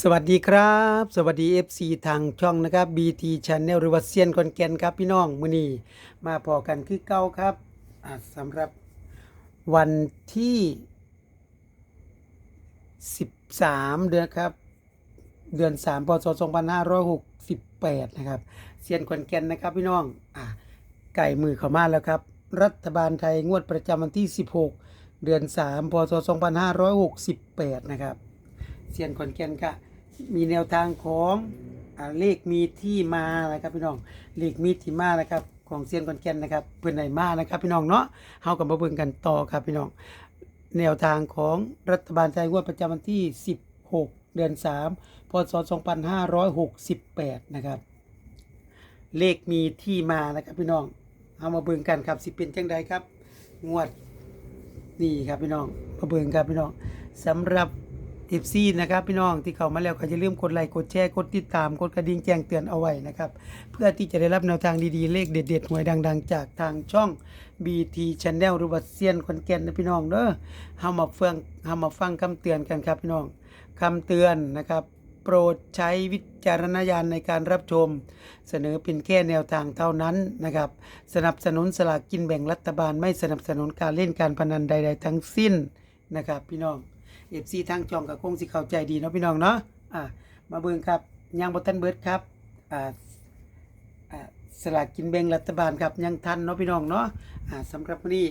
สวัสดีครับ สวัสดี FC ทางช่องนะครับ BT Channel หรือว่าเซียนคอนแกนครับพี่น้องมื้อนี้มาพอกันคือเก้าครับสำหรับวันที่ 13 เดือนครับ เดือน 3 พศ 2568 นะครับเซียนคอนแกนนะครับพี่น้องอไก่มือเข้ามาแล้วครับ รัฐบาลไทยงวดประจำวันที่ 16 เดือน 3 พศ 2568 นะครับเซียนขอนแก่นก็ มีแนวทางของอาเลขมีที่มานะครับพี่น้องเลขมีที่มานะครับของเซียนขอนแก่นนะครับเพื่อนไหนมานะครับ พี่น้องเนาะเฮากับมาเบิ่งกันต่อครับพี่น้อง แนวทางของรัฐบาลไทยงวดประจำวันที่ 16 เดือน 3 พศ 2568 นะครับ เลขมีที่มานะครับพี่น้องเอามาเบิ่งกันครับสิเป็นจังใดครับ งวดนี่ครับพี่น้องมาเบิ่งครับพี่น้องสำหรับ FC นะครับพี่น้องที่เข้ามาแล้วก็อย่าลืมกดไลค์กดแชร์กดติดตามกดกระดิ่งแจ้งเตือนเอาไว้นะครับ เพื่อที่จะได้รับแนวทางดีๆ เลขเด็ดๆหวยดัง ๆ จากทางช่อง BT Channel หรือว่าเซียนคอนแกนนะพี่น้องเด้อเฮามาฟังเฮามาฟังคำเตือนกันครับพี่น้องคำเตือนนะครับ โปรดใช้วิจารณญาณในการรับชม เสนอเป็นแค่แนวทางเท่านั้นนะครับ สนับสนุนสลากกินแบ่งรัฐบาลไม่สนับสนุนการเล่นการพนันใด ๆ ทั้งสิ้นนะครับ พี่น้อง เอฟซีทางจองกับคงสิเข้าใจดีเนาะพี่น้องเนาะอะมาเบิ่งครับยังบ่ทันเบิดครับอ่าอ่าสลากกินแบ่งรัฐบาลครับยังทันเนาะพี่น้องเนาะอ่าสำหรับวันนี้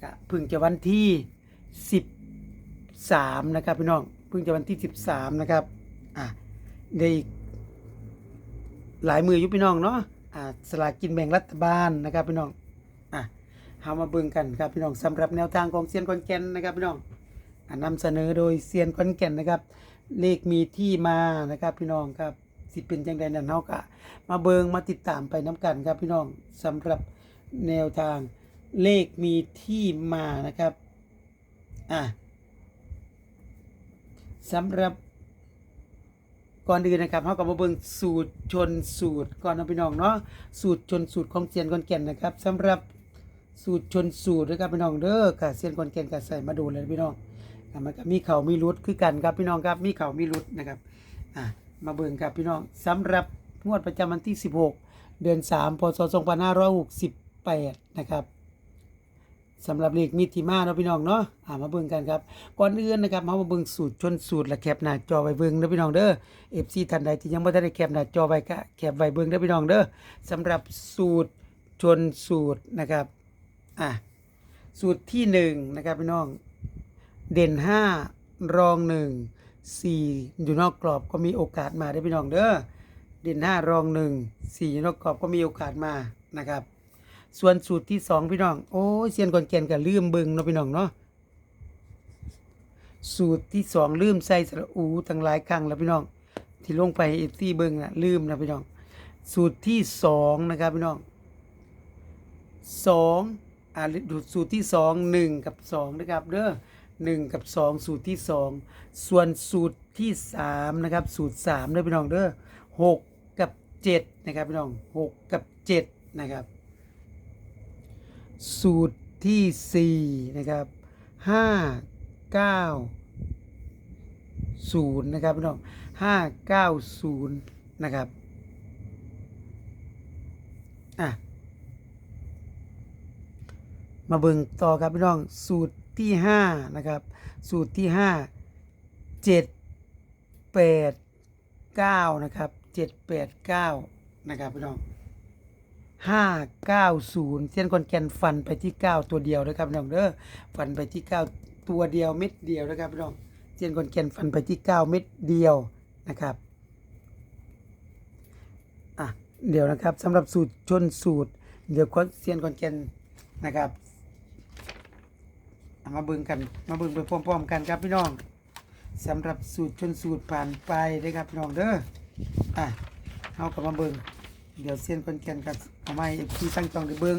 ก็เพิ่งจะวันที่ 13 นะครับพี่น้องเพิ่งจะวันที่ 13 นะครับอะได้หลายมืออยู่พี่น้องเนาะอ่าสลากกินแบ่งรัฐบาลนะครับพี่น้องอะเฮามาเบิ่งกันครับพี่น้องสำหรับแนวทางของเซียนคอนแก่นนะครับพี่น้อง นำเสนอโดยเซียนคอนแก่นนะครับ เลขมีที่มานะครับพี่น้องครับสิเป็นจังใดนั้นเฮาก็มาเบิงมาติดตามไปน้กันครับพี่น้องสำหรับแนวทางเลขมีที่มานะครับอะสำหรับก่อนอื่นนะครับเขาก็มาเบิ่งสูตรชนสูตรก่อนนะพี่น้องเนาะสูตรชนสูตรของเซียนคอนแก่นนะครับสำหรับสูตรชนสูตรนะครับพี่น้องเด้อค่ะเซียนคอนแก่นก็ใส่มาดูเลยพี่น้อง มันก็มีเขามีรุดคือกันครับพี่น้องครับมีเขามีรุดนะครับอะมาเบิ่งครับพี่น้องสำหรับงวดประจำวันที่ 16 เดือน 3 พศ 2568 นะครับสำหรับเลขมีที่มาเนาะพี่น้องเนาะอ่ามาเบิ่งกันครับ ก่อนอื่นนะครับเรามาเบิ่งสูตรชนสูตรละแคปหน้าจอไว้เบิ่งเด้อพี่น้องเด้อ FC ท่านใดที่ยังบ่ทันได้แคปหน้าจอไว้ก็แคปไว้เบิ่งเด้อพี่น้องเด้อสำหรับสูตรชนสูตรนะครับอะสูตรที่หนึ่งนะครับพี่น้อง เด่นห้ารองหนึ่งสี่อยู่นอกกรอบก็มีโอกาสมาได้พี่น้องเด้อเด่นห้ารองหนึ่งสี่อยู่นอกกรอบก็มีโอกาสมานะครับ ส่วนสูตรที่สองพี่น้องโอ้เซียนก่อนแกนก็ลืมเบิงเนาะพี่น้องเนาะสูตรที่สองลืมใส่สระอูตั้งหลายครั้งแล้วพี่น้อง ที่ลงไปเอฟซีเบิงนะลืมนะพี่น้อง สูตรที่สองนะครับพี่น้องสองอ่าดูสูตรที่สองหนึ่งกับสองนะครับเด้อ หนึ่งกับสองสูตรที่สองส่วนสูตรที่สามนะครับ สูตรสามเด้อพี่น้องเด้อหกกับเจ็ดนะครับพี่น้องหกกับเจ็ดนะครับ สูตรที่สี่นะครับห้าเก้าศูนย์นะครับพี่น้องห้าเก้าศูนย์นะครับ อะ มาเบิ่งต่อครับพี่น้อง สูตร ที่ห้านะครับสูตรที่ห้าเจ็ดแปดเก้านะครับเจ็ดแปดเก้านะครับพี่น้องห้าเก้าศูนย์เส้นคอนแกนฟันไปที่เก้าตัวเดียวนะครับพี่น้องเด้อฟันไปที่เก้าตัวเดียวเม็ดเดียวนะครับพี่น้องเส้นคอนแกนฟันไปที่เก้าเม็ดเดียวนะครับอะเดี๋ยวนะครับสำหรับสูตรชนสูตร เดี๋ยวเซียนคอนแกนนะครับ มาเบิ่งกัน มาเบิ่งไปพร้อมๆกันครับพี่น้องสำหรับสูตรชนสูตรผ่านไปนะครับพี่น้องเด้ออะเอากลับมาเบิ่งเดี๋ยวเซียนคนแกนกับทำไมพี่ตั้งจองได้เบิ้ง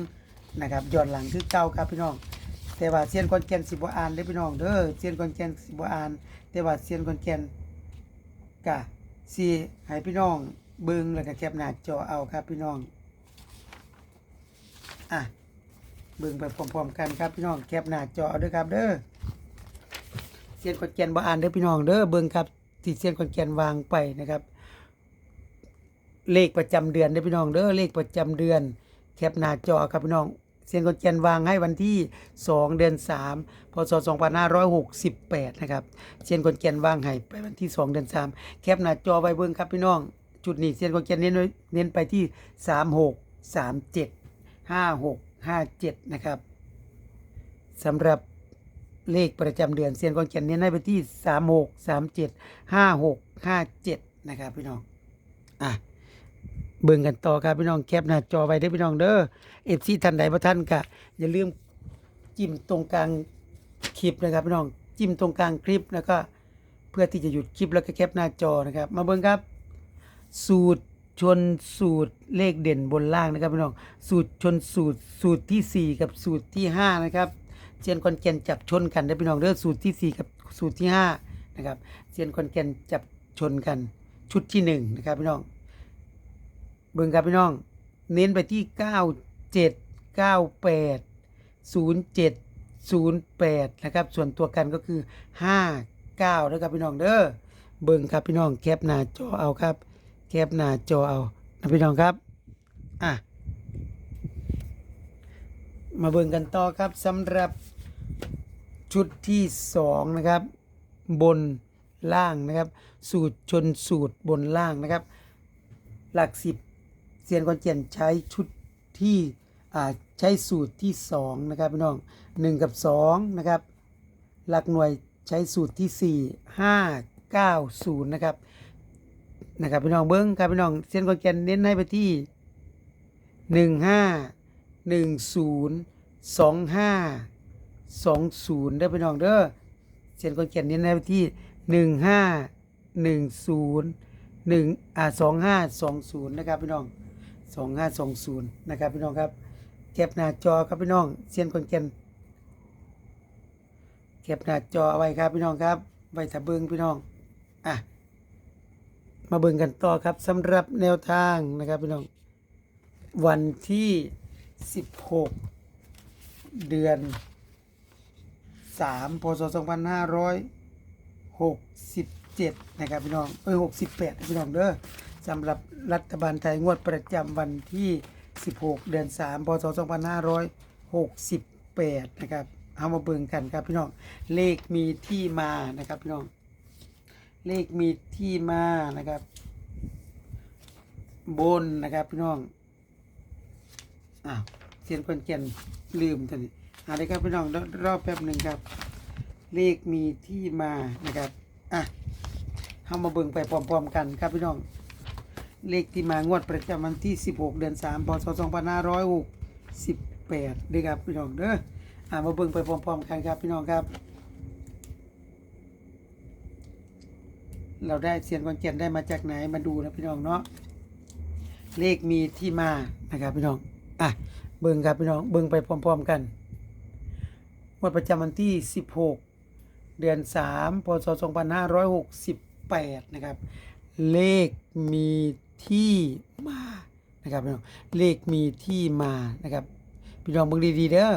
นะครับย้อนหลังคือเก่าครับพี่น้อง แต่ว่าเซียนคนแกนสิบ่อ่านเด้อพี่น้องเด้อเซียนคนแกนสิบ่อ่าน แต่ว่าเซียนคนแกนกะสิให้พี่น้องเบิ้งแล้วก็แคปหน้าจอเอาครับพี่น้องอะ เบิ้งไปพร้อมๆกันครับพี่น้องแคปหน้าจอเด้อครับเด้อเซียนคนแก่นบ่อ่านเด้อพี่น้องเด้อเบิ้งครับที่เซียนคอนแกนวางไปนะครับ เลขประจำเดือนได้อพี่น้องเด้อเลขประจำเดือน แคปหน้าจอครับพี่น้องเซียนคอนแกนวางให้วันที่ 2 เดือน 3 พศ 2568 นะครับเซียนคอนแกนวางให้ไปวันที่ 2 เดือน 3 แคปหน้าจอไว้เบิ่งครับพี่น้อง จุดนี้เซียนคอนแกนเน้นไว้เน้นไปที่ 36 37 56 57 นะครับสำหรับเลขประจำเดือนเซียนคอนแกนเน้นให้ไปที่ 36 37 56 57 นะครับพี่น้อง อะเบิ่งกันต่อครับพี่น้องแคปหน้าจอไว้ได้พี่น้องเด้อเอฟซีท่านใดบ่ท่านก็อย่าลืมจิ้มตรงกลางคลิปนะครับพี่น้องจิ้มตรงกลางคลิปแล้วก็เพื่อที่จะหยุดคลิปแล้วก็แคปหน้าจอนะครับ มาเบิ่งครับ สูตร ชนสูตรเลขเด่นบนล่างนะครับพี่น้องสูตรชนสูตรสูตรที่ 4 กับสูตรที่ 5 นะครับเซียนคอนแกนจับชนกันได้พี่น้องเด้อสูตรที่ 4 กับสูตรที่5นะครับเซียนคอนแกนจับชนกันชุดที่1นะครับพี่น้องเบิ่งครับพี่น้อง เน้นไปที่ 97 98 07 08นะครับส่วนตัวกันก็คือ 59นะครับพี่น้องเด้อเบิ่งครับพี่น้องแคปหน้าจอเอาครับ ปหน้าจอเอานะพี่น้องครับอะมาเบิ่งกันต่อครับสำหรับชุดที่2นะครับ บนล่างนะครับ สูตรชนสูตรบนล่างนะครับ หลักสิบเซียนคอนเจียนใช้ชุดที่อ่าใช้สูตรที่สองนะครับพี่น้องหนึ่งกับสองนะครับ หลักหน่วยใช้สูตรที่สี่ห้าเก้าศูนย์นะครับ นะครับพี่น้องเบิ้งครับพี่น้องเซียนคอนเจนเน้นให้ไปที่หนึ่งห้าหนึ่งศูนย์สองห้าสองศูนย์ได้พี่น้องเด้อเซียนคอนเจนเน้นให้ไปที่หนึ่งห้าหนึ่งศูนย์หนึ่งอ่าสองห้าสองศูนย์นะครับพี่น้องสองห้าสองศูนย์นะครับพี่น้องครับแคปหน้าจอครับพี่น้องเซียนคนเกนแคปหน้าจอเอาไว้ครับพี่น้องครับไว้ถ้าเบิ้งพี่น้องอะ มาเบิ้งกันต่อครับสำหรับแนวทางนะครับพี่น้องวันที่สิบหกเดือนสามพศสองพันห้าร้อยหกสิบเจ็ดนะครับพี่น้องเอ้ยหกสิบแปดพี่น้องเด้อสำหรับรัฐบาลไทยงวดประจำวันที่ 16 เดือน 3 พศ 2568 นะครับเอามาเบิ่งกันครับพี่น้องเลขมีที่มานะครับพี่น้อง เลขมีที่มานะครับ บนนะครับพี่น้องอ้าวเสียนคนเกียนลืมท่านี้เอะไรครับพี่น้องรอบแป๊บหนึ่งครับ เลขมีที่มานะครับอะเข้ามาเบิ่งไปพร้อมๆกันครับพี่น้อง เลขที่มางวดประจำวันที่ 16 เดือน3พศ2568ด้วยครับพี่น้องเด้ออะมาเบิ่งไปพร้อมๆกันครับพี่น้องครับ เราได้เสียนคอนเจนได้มาจากไหนมาดูนะพี่น้องเนาะเลขมีที่มานะครับพี่น้องอะเบิ่งครับพี่น้องเบิ่งไปพร้อม ๆ กันงวดประจำวันที่ 16 เดือน 3 พศ 2568 นะครับ เลขมีที่มานะครับพี่น้องเลขมีที่มานะครับพี่น้องเบิ่งดีๆเด้อ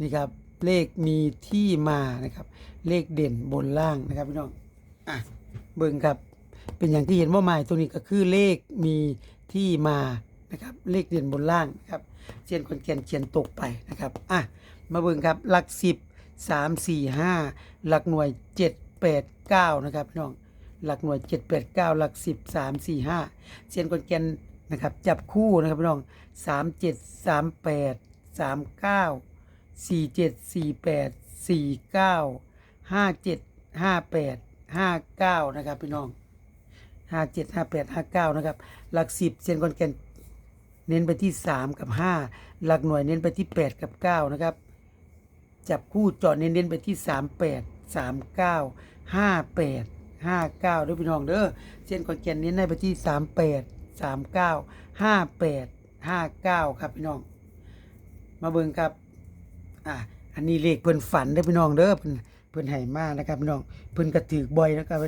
นี่ครับเลขมีที่มานะครับ เลขเด่นบนล่างนะครับพี่น้องอะ เบิ่งครับ เป็นอย่างที่เห็นว่าหมายตัวนี้ก็คือเลขมีที่มานะครับ เลขเด่นบนล่างนะครับเชียนคนเขียนเขียนตกไปนะครับอะมาเบิ่งครับหลักสิบสามสี่ห้าหลักหน่วยเจ็ดแปดเก้านะครับพี่น้องหลักหน่วยเจ็ดแปดเก้าหลักสิบสามสี่ห้าเชียนคนเขียนนะครับจับคู่นะครับพี่น้องสามเจ็ดสามแปดสามเก้าสี่เจ็ดสี่แปดสี่เก้าห้าเจ็ดห้าแปด ห้าเก้านะครับพี่น้องห้าเจ็ดห้าแปดห้าเก้านะครับ หลักสิบเซียนคอนแกนเน้นไปที่สามกับห้าหลักหน่วยเน้นไปที่แปดกับเก้านะครับ จับคู่จาะเน้นเน้นไปที่สามแปดสามเก้าห้าแปดห้าเก้าด้วยพี่น้องเด้อเซียนคอนแกนเน้นให้ไปที่สามแปดสามเก้าห้าแปดห้าเก้าครับพี่น้อง มาเบิ่งครับ อะอันนี้เลขเพิ่นฝันเด้พี่น้องเด้อเพิ่น พิ่นให้มานะครับพี่น้องเพิ่นก็ถือบ่อยนะครับ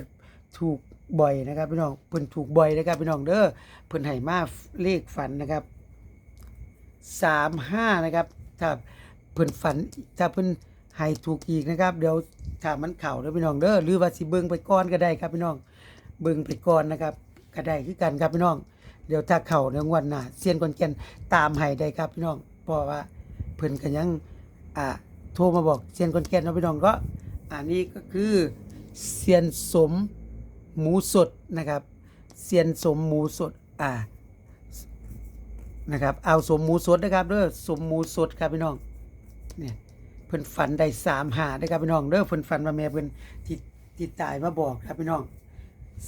ถูกบ่อยนะครับพี่น้องเพิ่นถูกบ่อยนะครับพี่น้องเด้อเพิ่นให้มาเลขฝันนะครับสามห้านะครับถ้าเพิ่นฝันถ้าเพิ่นให้ถูกอีกนะครับ เดี๋ยวถ้ามันเข่าเด้อพี่น้องเด้อหรือว่าสิเบิ่งไปก่อนก็ได้ครับพี่น้องเบิ่งไปก่อนนะครับก็ได้คือกันครับพี่น้อง เดี๋ยวถ้าเข้าในงวดหน้าเซียนคนแกนตามให้ได้ครับพี่น้องเพราะว่าเพิ่นก็ยังอ่าโทรมาบอกเซียนคนแกนเนาะพี่น้องก็ อันนี้ก็คือเซียนสมหมูสดนะครับเซียนสมหมูสดอ่านะครับเอาสมหมูสดนะครับเด้อสมหมูสดครับพี่น้องเนี่ยเพิ่นฝันได้สามหาได้ครับพี่น้องเด้อเพิ่นฝันว่าแม่เพิ่นที่ที่ตายมาบอกครับพี่น้อง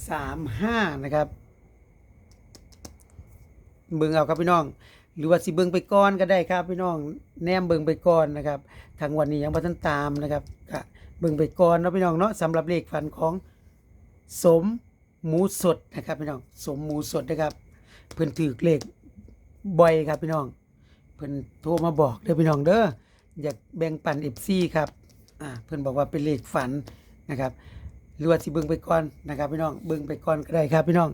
สามห้านะครับเบิ่งเอาครับพี่น้อง หรือว่าสิเบิ่งไปก่อนก็ได้ครับพี่น้องแนมเบิ่งไปก่อนนะครับทางวันนี้ยังบ่ทันตามนะครับก็ บิ่งไปก่อนเนาะพี่น้องเนาะสำหรับเลขฝันของสมหมูสดนะครับพี่น้องสมหมูสดนะครับเพิ่นถือเลขบ่อยครับพี่น้องเพิ่นโทรมาบอกเด้อพี่น้องเด้ออยากแบ่งปัน FC ครับอ่าเพิ่นบอกว่าเป็นเลขฝันนะครับหรือว่าสิเบิ่งไปก่อนนะครับพี่น้องเบิ่งไปก่อนก็ได้ครับพี่น้อง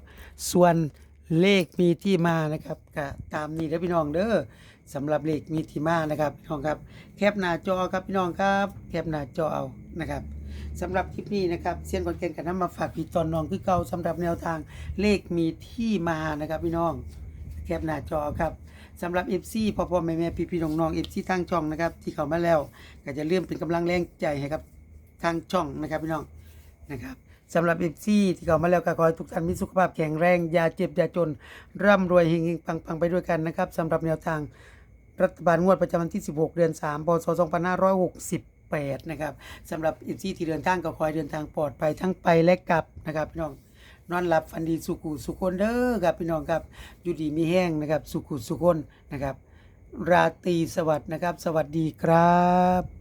ส่วน เลขมีที่มานะครับก็ตามนี้เด้อพี่น้องเด้อสำหรับเลขมีที่มานะครับพี่น้องครับ แคปหน้าจอครับพี่น้องครับ แคปหน้าจอเอานะครับสำหรับคลิปนี้นะครับเซียนคอนเกนกันนำมาฝากพี่ตอนน้องคือเก่าสำหรับแนวทางเลขมีที่มานะครับพี่น้องแคปหน้าจอครับสำหรับ FC พ่อพ่อแม่แม่พี่พี่น้องน้อง FC ทางช่องนะครับที่เขามาแล้ว ก็จะเริ่มเป็นกำลังแรงใจให้กับทางช่องนะครับพี่น้องนะครับ สำหรับ FC ที่เข้ามาแล้วก็ขอให้ทุกท่านมีสุขภาพแข็งแรงอย่าเจ็บอย่าจน ร่ำรวยเฮงๆปังๆ ไปด้วยกันนะครับสำหรับแนวทางรัฐบาลงวดประจำวันที่ 16 เดือน 3 พศ 2568 นะครับสำหรับ FC ที่เดินทางก็ขอให้เดินทางปลอดภัยทั้งไปและกลับนะครับพี่น้องนอนหลับฝันดีสุขุสุขคนเด้อครับพี่น้องครับอยู่ดีมีแห้งนะครับ สุขุสุขคนนะครับ ราตรีสวัสดิ์นะครับ สวัสดีครับ